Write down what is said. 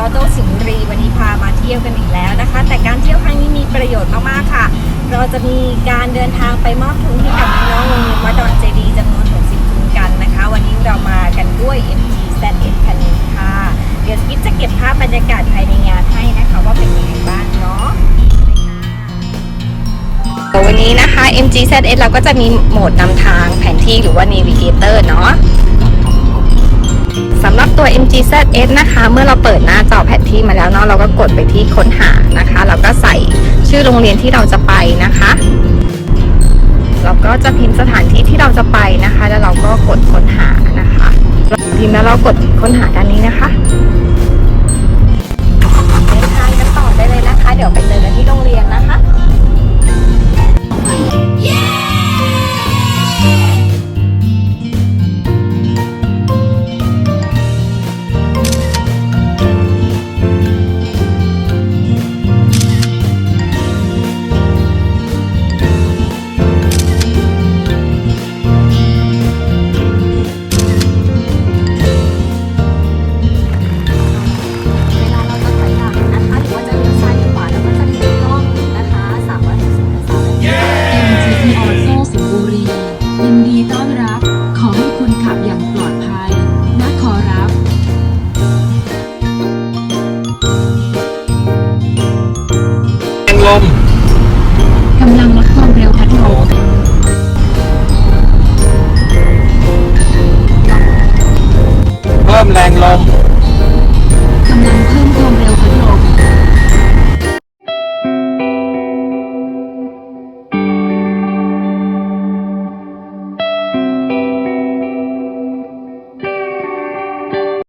ออโต้สิงห์รีวันนี้พามาเที่ยวกันอีกแล้วนะคะ แต่การเที่ยวครั้งนี้มีประโยชน์มากๆค่ะ เราจะมีการเดินทางไปมอบทุนให้กับน้องโรงเรียนวัดดอนเจดีจำนวน60ทุนกันนะคะ วันนี้เรามากันด้วย MG z 1คันนี้ค่ะ เดี๋ยวกิ๊จะเก็บภาพบรรยากาศภายในงานให้นะคะว่าเป็นยังไงบ้างเนาะวันนี้นะคะ MG Z S เราก็จะมีโหมดนำทางแผนที่หรือว่า Navigator เนาะ สำหรับตัว MG ZS นะคะ เมื่อเราเปิดหน้าจอแผนที่มาแล้วเนาะเราก็กดไปที่ค้นหานะคะ เราก็ใส่ชื่อโรงเรียนที่เราจะไปนะคะ เราก็จะพิมพ์สถานที่ที่เราจะไปนะคะ แล้วเราก็กดค้นหานะคะ พิมพ์แล้วเรากดค้นหาด้านนี้นะคะ ทีออโซสิงห์บุรียินดีต้อนรับ ขอให้คุณขับอย่างปลอดภัย นะขอรับ แรงลม กำลังลดความเร็วพัดลมเพิ่มแรงลม